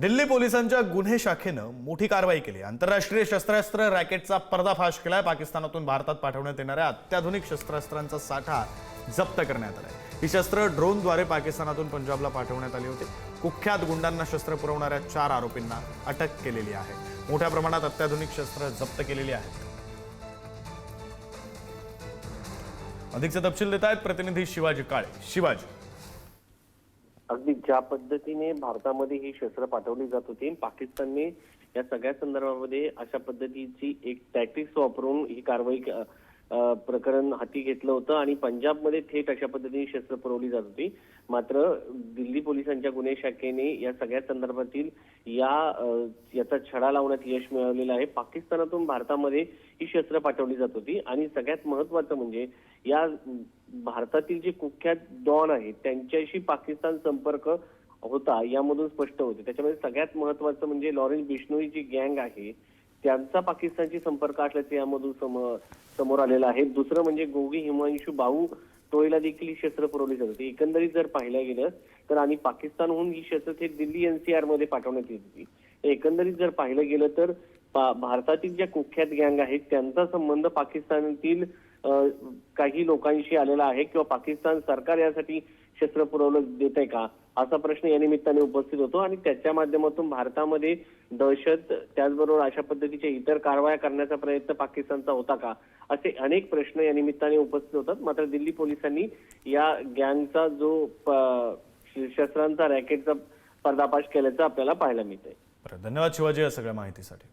दिल्ली पोलिसांच्या गुन्हे शाखेनं मोठी कारवाई केली. आंतरराष्ट्रीय शस्त्रास्त्र रॅकेटचा पर्दाफाश केलाय. पाकिस्तानातून भारतात पाठवण्यात येणाऱ्या अत्याधुनिक शस्त्रास्त्रांचा साठा जप्त करण्यात आलाय. ही शस्त्र ड्रोनद्वारे पाकिस्तानातून पंजाबला पाठवण्यात आली होती. कुख्यात गुंडांना शस्त्र पुरवणाऱ्या चार आरोपींना अटक केलेली आहे. मोठ्या प्रमाणात अत्याधुनिक शस्त्र जप्त केलेली आहेत. अधिकचा तपशील देत आहेत प्रतिनिधी शिवाजी काळे. शिवाजी अगदी ज्या पद्धतीने भारतामध्ये ही शस्त्र पाठवली जात होती पाकिस्तानने या सगळ्या संदर्भामध्ये अशा पद्धतीची एक टॅक्टिक्स वापरून ही कारवाई प्रकरण हाती घेतलं होतं आणि पंजाबमध्ये थेट अशा पद्धतीने शस्त्र पुरवली जात होती. मात्र दिल्ली पोलिसांच्या गुन्हे शाखेने या सगळ्या संदर्भातील या याचा छडा लावण्यात यश मिळवलेलं आहे. पाकिस्तानातून भारतामध्ये ही शस्त्र पाठवली जात होती. आणि सगळ्यात महत्वाचं म्हणजे या भारतातील जे कुख्यात डॉन आहेत त्यांच्याशी पाकिस्तान संपर्क होता यामधून स्पष्ट होते. त्याच्यामध्ये सगळ्यात महत्वाचं म्हणजे लॉरेन्स बिष्णोई जी गँग आहे. त्यांचा पाकिस्तानशी संपर्क असल्याचं यामधून सम- समोर आलेलं आहे. दुसरं म्हणजे गोगी हिमांशू भाऊ टोळीला देखील ही शस्त्र पुरवली जात होती. एकंदरीत जर पाहिलं गेलं तर आणि पाकिस्तानहून ही शस्त्र थेट दिल्ली एनसीआरमध्ये पाठवण्यात येत होती. एकंदरीत जर पाहिलं गेलं तर भारतातील ज्या कुख्यात गँग आहेत त्यांचा संबंध पाकिस्तानातील काही लोकांशी आलेला आहे किंवा पाकिस्तान सरकार यासाठी शस्त्र पुरवलं देत आहे का? असा प्रश्न या निमित्ताने उपस्थित होतो आणि त्याच्या माध्यमातून भारतामध्ये दहशत त्याचबरोबर अशा पद्धतीच्या इतर कारवाया करण्याचा प्रयत्न पाकिस्तानचा होता का? असे अनेक प्रश्न या निमित्ताने उपस्थित होतात. मात्र दिल्ली पोलिसांनी या गँगचा जो शस्त्रांचा रॅकेटचा पर्दाफाश केल्याचं आपल्याला पाहायला मिळतंय. धन्यवाद शिवाजी या सगळ्या माहितीसाठी.